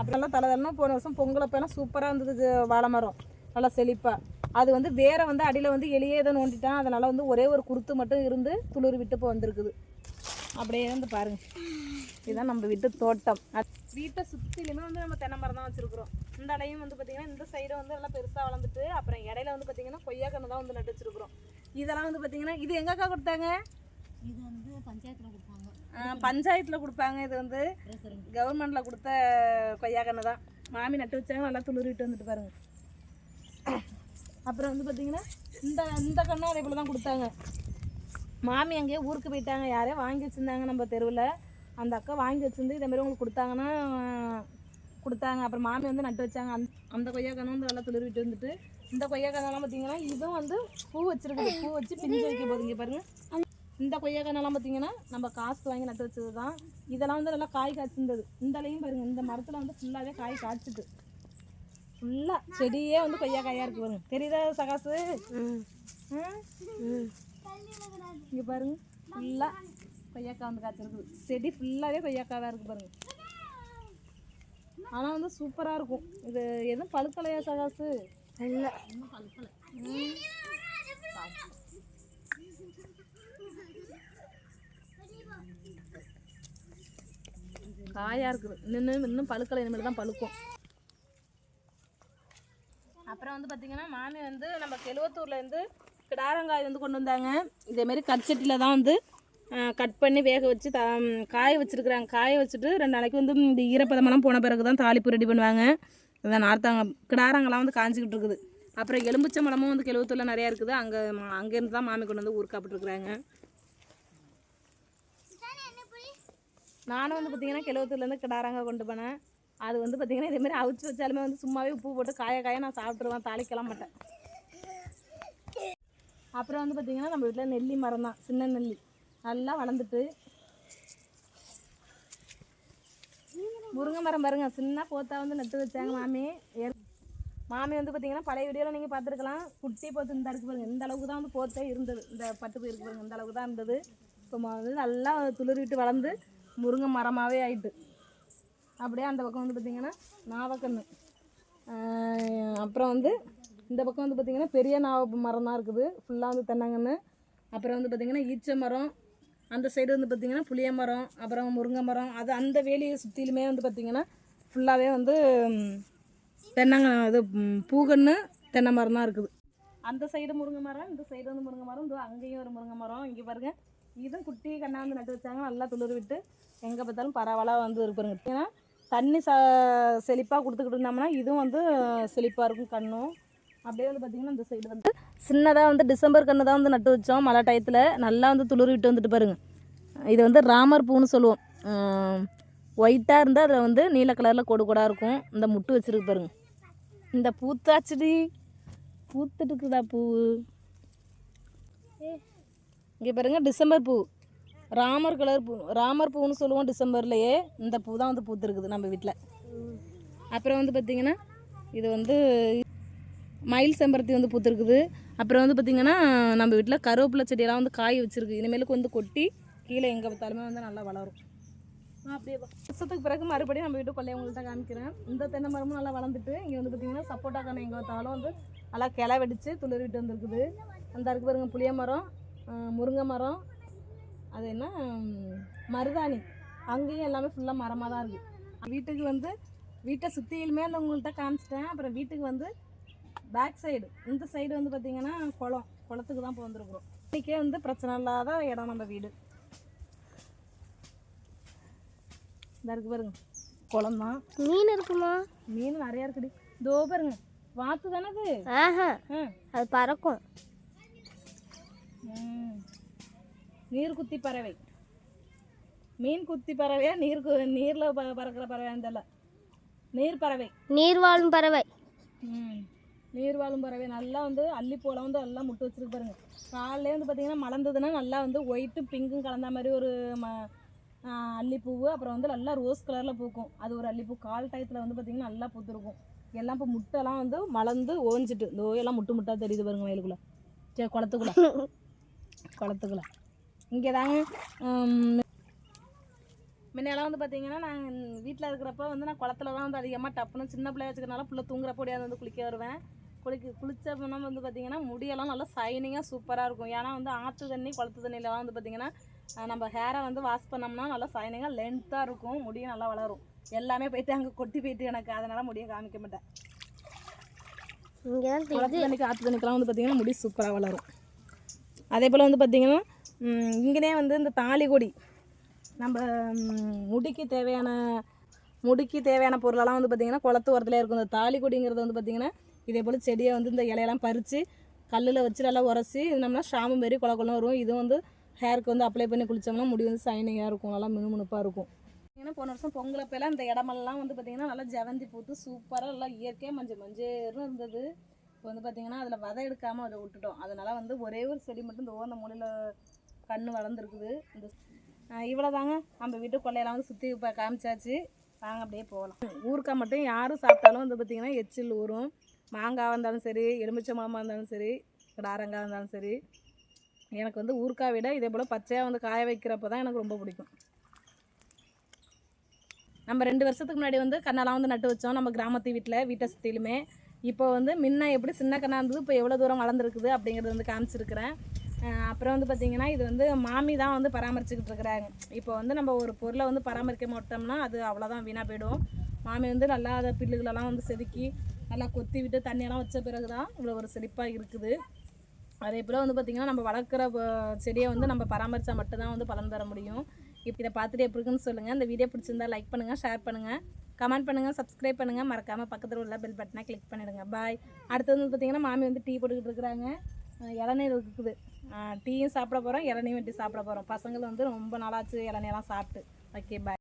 அப்புறம் தலை தலைனா போன வருஷம் பொங்கலப்பெல்லாம் சூப்பராக இருந்தது வாழை மரம். நல்லா செழிப்பாக அது வந்து வேற வந்து அடியில் வந்து எலியே தான் நோண்டிட்டான். அதனால் வந்து ஒரே ஒரு குருத்து மட்டும் இருந்து துளிர் விட்டு இப்போ வந்திருக்குது. அப்படியே இருந்து பாருங்க. இதுதான் நம்ம வீட்டு தோட்டம். அது- வீட்டை சுற்றிலுமே வந்து நம்ம தென்னை மரம் தான் வச்சுருக்குறோம். இந்த அடையும் வந்து பார்த்திங்கன்னா இந்த சைடு வந்து நல்லா பெருசாக வளர்ந்துட்டு அப்புறம் இடையில வந்து பார்த்திங்கன்னா கொய்யா கன்று தான் வந்து நட்டு வச்சுருக்குறோம். இதெல்லாம் வந்து பார்த்திங்கன்னா இது எங்கக்கா கொடுத்தாங்க? இது வந்து பஞ்சாயத்தில் கொடுப்பாங்க பஞ்சாயத்தில் கொடுப்பாங்க. இது வந்து கவர்மெண்ட்டில் கொடுத்த கொய்யா கன்று தான். மாமி நட்டு வச்சாங்க நல்லா துளிர்விட்டு வந்துட்டு பாருங்க. அப்புறம் வந்து பார்த்தீங்கன்னா இந்த இந்த கண்ணும் அதே போல் தான் கொடுத்தாங்க. மாமி அங்கேயே ஊருக்கு போயிட்டாங்க. யாரையோ வாங்கி வச்சுருந்தாங்க நம்ம தெருவில். அந்த அக்கா வாங்கி வச்சுருந்து இதேமாரி உங்களுக்கு கொடுத்தாங்கன்னா கொடுத்தாங்க. அப்புறம் மாமி வந்து நட்டு வச்சாங்க. அந்த அந்த கொய்யா கன்று வந்து நல்லா துளிர்விட்டு வந்துட்டு இந்த கொய்யா கண்ணெல்லாம் பார்த்தீங்கன்னா இதுவும் வந்து பூ வச்சுருக்கு பூ வச்சு பிஞ்சு வைக்க போதுங்க பாருங்கள் இந்த கொய்யா கண்ணெல்லாம் பார்த்தீங்கன்னா நம்ம காசு வாங்கி நட்டு வச்சது தான் இதெல்லாம் வந்து நல்லா காய் காய்ச்சிருந்தது. இந்த இலையும் பாருங்க இந்த மரத்தில் வந்து ஃபுல்லாகவே காய் காய்ச்சிட்டு ஃபுல்லாக செடியே வந்து கொய்யா காயாக இருக்கு பாருங்க. தெரியுதா சகாசு? இங்கே பாருங்க ஃபுல்லாக கொய்யாக்காய் வந்து காய்ச்சிருக்குது செடி ஃபுல்லாகவே கொய்யாக்காய் இருக்கு பாருங்க. ஆனால் வந்து சூப்பராக இருக்கும். இது எதுவும் பழுக்கலையா சகாசு? இல்லை. இன்னும் பழுக்கலை. காயாக இருக்குது. இன்னும் இன்னும் பழுக்கலை. இனிமேல் தான் பழுக்கும். அப்புறம் வந்து பார்த்திங்கன்னா மாமி வந்து நம்ம கெலுவத்தூர்லேருந்து கிடாரங்காய் வந்து கொண்டு வந்தாங்க. இதேமாரி கட்சட்டியில் தான் வந்து கட் பண்ணி வேக வச்சு த காய வச்சுருக்குறாங்க. காய வச்சுட்டு ரெண்டு நாளைக்கு வந்து இந்த ஈரப்பதமெல்லாம் போன பிறகு தான் தாளிப்பு ரெடி பண்ணுவாங்க. இதான் நார்த்தாங்க கிடாரங்கெல்லாம் வந்து காஞ்சிக்கிட்டு இருக்குது. அப்புறம் எலும்புச்சை வந்து கெழுவத்தூரில் நிறையா இருக்குது. அங்கே அங்கேருந்து தான் மாமி கொண்டு வந்து ஊருக்காப்பிட்டுருக்குறாங்க நானும் வந்து பார்த்தீங்கன்னா கிழவத்தூர்லேருந்து கிடாராங்க கொண்டு போனேன். அது வந்து பார்த்தீங்கன்னா இதேமாரி அவிச்சு வச்சாலுமே வந்து சும்மாவே உப்பு போட்டு காய காய நான் சாப்பிட்ருவேன் தாளிக்கலாம் மாட்டேன். அப்புறம் வந்து பார்த்தீங்கன்னா நம்ம வீட்டில் நெல்லி மரம் தான் சின்ன நெல்லி. நல்லா வளர்ந்துட்டு. முருங்கை மரம் பாருங்க சின்ன போத்தா வந்து நட்டு வச்சாங்க மாமி. ஏற்- மாமி வந்து பார்த்தீங்கன்னா பழைய வீடியோவில் நீங்கள் பார்த்துருக்கலாம் குட்டி போத்து இந்த இருக்கு பாருங்க இந்த அளவுக்கு தான் வந்து போத்தே இருந்தது. இந்த பட்டு போயிருக்கு பாருங்க இந்த அளவுக்கு தான் இருந்தது. இப்போ வந்து நல்லா துளிர்விட்டு வளர்ந்து முருங்கை மரமாகவே ஆயிட்டு. அப்படியே அந்த பக்கம் வந்து பார்த்திங்கன்னா நாவக்கன்று அப்புறம் வந்து இந்த பக்கம் வந்து பார்த்திங்கன்னா பெரிய நாவ மரம் தான் இருக்குது ஃபுல்லாக வந்து தென்னங்கன்று அப்புறம் வந்து பார்த்திங்கன்னா ஈச்ச மரம். அந்த சைடு வந்து பார்த்திங்கன்னா புளிய மரம். அப்புறம் முருங்கை மரம். அது அந்த வேலியை சுற்றிலுமே வந்து பார்த்திங்கன்னா ஃபுல்லாகவே வந்து தென்னங்க இது பூகன்று தென்னை மரம் தான் இருக்குது. அந்த சைடு முருங்கை மரம் இந்த சைடு வந்து முருங்கை மரம். இந்த அங்கேயும் ஒரு முருங்கை மரம். இங்கே பாருங்கள் இதுவும் குட்டி கண்ணா வந்து நட்டு வச்சாங்க. நல்லா துளிர் விட்டு எங்கே பார்த்தாலும் பரவலாக வந்து இருப்பாருங்க ஏன்னா தண்ணி ச செழிப்பாக கொடுத்துக்கிட்டு இருந்தோம்னா இதுவும் வந்து செழிப்பாக இருக்கும் கண்ணும். அப்படியே வந்து பார்த்திங்கன்னா இந்த சைடு வந்து சின்னதாக வந்து டிசம்பர் கன்று தான் வந்து நட்டு வச்சோம் மழை டயத்தில் நல்லா வந்து துளிர் விட்டு வந்துட்டு பாருங்க. இது வந்து ராமர் பூன்னு சொல்லுவோம். ஒயிட்டாக இருந்தால் அதில் வந்து நீல கலரில் கொடு கொடாக இருக்கும். இந்த முட்டு வச்சுருக்கு பாருங்க. இந்த பூத்தாச்செடி பூத்துட்டு இருக்குதா பூ இங்கே பாருங்க டிசம்பர் பூ. ராமர் கலர் பூ ராமர் பூன்னு சொல்லுவோம் டிசம்பர்லேயே. இந்த பூ தான் வந்து பூத்துருக்குது நம்ம வீட்டில் அப்புறம் வந்து பார்த்திங்கன்னா இது வந்து மயில் செம்பருத்தி வந்து பூத்துருக்குது. அப்புறம் வந்து பார்த்திங்கன்னா நம்ம வீட்டில் கருவேப்பிலை செடியெல்லாம் வந்து காய் வச்சுருக்கு. இனிமேலுக்கு வந்து கொட்டி கீழே எங்கே பார்த்தாலுமே வந்து நல்லா வளரும். அப்படியே வருஷத்துக்கு பிறகு மறுபடியும் நம்ம வீட்டு கொள்ளையவங்கள்ட்ட காமிக்கிறேன். இந்த தென்னை மரமும் நல்லா வளர்ந்துட்டு இங்கே வந்து பார்த்திங்கன்னா சப்போட்டா கண்ணை எங்கே பார்த்தாலும் வந்து நல்லா கிளை துளிர் விட்டு வந்துருக்குது. அந்த இருக்கு பாருங்க புளிய மரம். முருங்கை மரம் அது என்ன மருதாணி. அங்கேயும் எல்லாமே ஃபுல்லாக மரமாக தான் இருக்குது வீட்டுக்கு வந்து வீட்டை சுற்றிலுமே அந்த உங்கள்கிட்ட காமிச்சிட்டேன். அப்புறம் வீட்டுக்கு வந்து பேக் சைடு இந்த சைடு வந்து பார்த்திங்கன்னா குளம். குளத்துக்கு தான் இப்போ வந்திருக்குறோம். இன்றைக்கே வந்து பிரச்சனை இல்லாத இடம் நம்ம வீடு. இந்த இருக்கு பாருங்க. குளம் தான். மீன் இருக்குமா? மீன் நிறையா இருக்குடி. இதோ பாருங்க. வாத்து தானே அது? அது பறக்கும். நீர் குத்தி பறவை. மீன் குத்தி பறவையா நீர் நீரில் பறக்கிற பறவையான்னு தெரியல நீர் பறவை. நீர் வாழும் பறவை. ம். நீர் வாழும் பறவை. நல்லா வந்து அல்லிப்பூவில் வந்து எல்லாம் முட்டு வச்சிருக்கு பாருங்க. காலையிலே வந்து பார்த்தீங்கன்னா மலர்ந்ததுன்னா நல்லா வந்து ஒயிட்டும் பிங்க்கும் கலந்த மாதிரி ஒரு ம அல்லிப்பூவு அப்புறம் வந்து நல்லா ரோஸ் கலரில் பூக்கும். அது ஒரு அல்லிப்பூ கால் டயத்தில் வந்து பார்த்திங்கன்னா நல்லா பூத்துருக்கும். எல்லாம் இப்போ முட்டைலாம் வந்து மலர்ந்து ஓஞ்சிட்டு. இந்த ஓயெல்லாம் முட்டு முட்டாக தெரியுது பாருங்க வயலுக்குள்ளே. சரி குளத்துக்குள்ளே. குளத்துக்குள்ளே. இங்கே தாங்க முன்னெல்லாம் வந்து பார்த்தீங்கன்னா நான் வீட்டில் இருக்கிறப்ப வந்து நான் குளத்துல தான் வந்து அதிகமாக டப்புன்னு சின்ன பிள்ளைய வச்சுக்கிறனால புள்ள தூங்குறப்ப ஓடியாந்து வந்து குளிக்க வருவேன். குளிக்க குளிச்சப்பனா வந்து பார்த்தீங்கன்னா முடியெல்லாம் நல்லா சைனிங்காக சூப்பராக இருக்கும். ஏன்னா வந்து ஆற்று தண்ணி குளத்து தண்ணியிலலாம் வந்து பார்த்தீங்கன்னா நம்ம ஹேரை வந்து வாஷ் பண்ணோம்னா நல்லா சைனிங்காக லென்த்தாக இருக்கும். முடியும் நல்லா வளரும். எல்லாமே போயிட்டு அங்கே கொட்டி போயிட்டு எனக்கு. அதனால் முடிய காமிக்க மாட்டேன். குளத்து தண்ணிக்கு ஆற்று தண்ணிக்கெல்லாம் வந்து பார்த்திங்கன்னா முடி சூப்பராக வளரும். அதே போல் வந்து பார்த்திங்கன்னா இங்கேனே வந்து இந்த தாலி கொடி நம்ம முடிக்கு தேவையான முடிக்கு தேவையான பொருளெல்லாம் வந்து பார்த்திங்கன்னா குளத்து ஓரத்துல இருக்கும். இந்த தாலி கொடிங்கிறது வந்து பார்த்திங்கன்னா இதே போல் செடியை வந்து இந்த இலையெல்லாம் பறித்து கல்லில் வச்சு நல்லா உரசி இது நம்மளா ஷாம்பு மாரி குள குளம் வரும் இது வந்து ஹேருக்கு வந்து அப்ளை பண்ணி குளித்தோம்னா முடி வந்து சைனிங்காக இருக்கும். நல்லா மினுமினுப்பாக இருக்கும். ஏன்னா போன வருஷம் பொங்கலப்பெல்லாம் இந்த இடமெல்லாம் வந்து பார்த்திங்கன்னா நல்லா ஜெவந்தி பூத்து சூப்பராக நல்லா இயற்கையாக மஞ்சள் மஞ்சள்னு இருந்தது. இப்போ வந்து பார்த்திங்கன்னா அதில் வதை எடுக்காமல் அதை விட்டுட்டோம். அதனால் வந்து ஒரே ஒரு செடி மட்டும் இந்த ஓந்த மூலையில் கன்று வளர்ந்துருக்குது. இந்த இவ்வளோ தாங்க நம்ம வீட்டு கொள்ளையெல்லாம் வந்து சுற்றி இப்போ காமிச்சாச்சு. வாங்க அப்படியே போகலாம். ஊறுக்காய் மட்டும் யாரும் சாப்பிட்டாலும் வந்து பார்த்திங்கன்னா எச்சில் ஊறும். மாங்காய் இருந்தாலும் சரி எலுமிச்சை மாமா இருந்தாலும் சரி கிடாரங்காய் இருந்தாலும் சரி. எனக்கு வந்து ஊறுக்காய் விட இதே போல் பச்சையாக வந்து காய வைக்கிறப்ப தான் எனக்கு ரொம்ப பிடிக்கும். நம்ம ரெண்டு வருஷத்துக்கு முன்னாடி வந்து கண்ணெல்லாம் வந்து நட்டு வச்சோம். நம்ம கிராமத்து வீட்டில் வீட்டை சுற்றிலுமே இப்போ வந்து முன்ன எப்படி சின்ன கண்ணா இருந்தது இப்போ எவ்வளோ தூரம் வளர்ந்துருக்குது அப்படிங்கிறது வந்து காமிச்சிருக்கிறேன். அப்புறம் வந்து பார்த்திங்கன்னா இது வந்து மாமி தான் வந்து பராமரிச்சுக்கிட்டு இருக்கிறாங்க. இப்போ வந்து நம்ம ஒரு பொருளை வந்து பராமரிக்க மாட்டோம்னா அது அவ்வளோதான் வீணாக போயிடும். மாமி வந்து நல்லா அதை பில்லுகளெல்லாம் வந்து செதுக்கி நல்லா கொத்தி விட்டு தண்ணியெல்லாம் வச்ச பிறகு தான் இவ்வளோ ஒரு செழிப்பாக இருக்குது. அதே போல் வந்து பார்த்திங்கன்னா நம்ம வளர்க்குற செடியை வந்து நம்ம பராமரித்தா மட்டும்தான் வந்து பலன் பெற முடியும். இப்போ இதை பார்த்துட்டு எப்படி இருக்குன்னு சொல்லுங்கள் இந்த வீடியோ பிடிச்சிருந்தா லைக் பண்ணுங்கள் ஷேர் பண்ணுங்கள் கமெண்ட் பண்ணுங்கள் சப்ஸ்கிரைப் பண்ணுங்கள் மறக்காமல் பக்கத்தில் உள்ள பெல் பட்டனை கிளிக் பண்ணிடுங்க. பாய் அடுத்தது வந்து பார்த்திங்கன்னா மாமி வந்து டீ போட்டுக்கிட்டு இருக்கிறாங்க. இளநீர் இருக்குது. டீயும் சாப்பிட போகிறோம் இளநீர் வெட்டி சாப்பிட போகிறோம் பசங்களும் வந்து ரொம்ப நாளாச்சு இளநீர்லாம் சாப்பிட்டு. Okay bye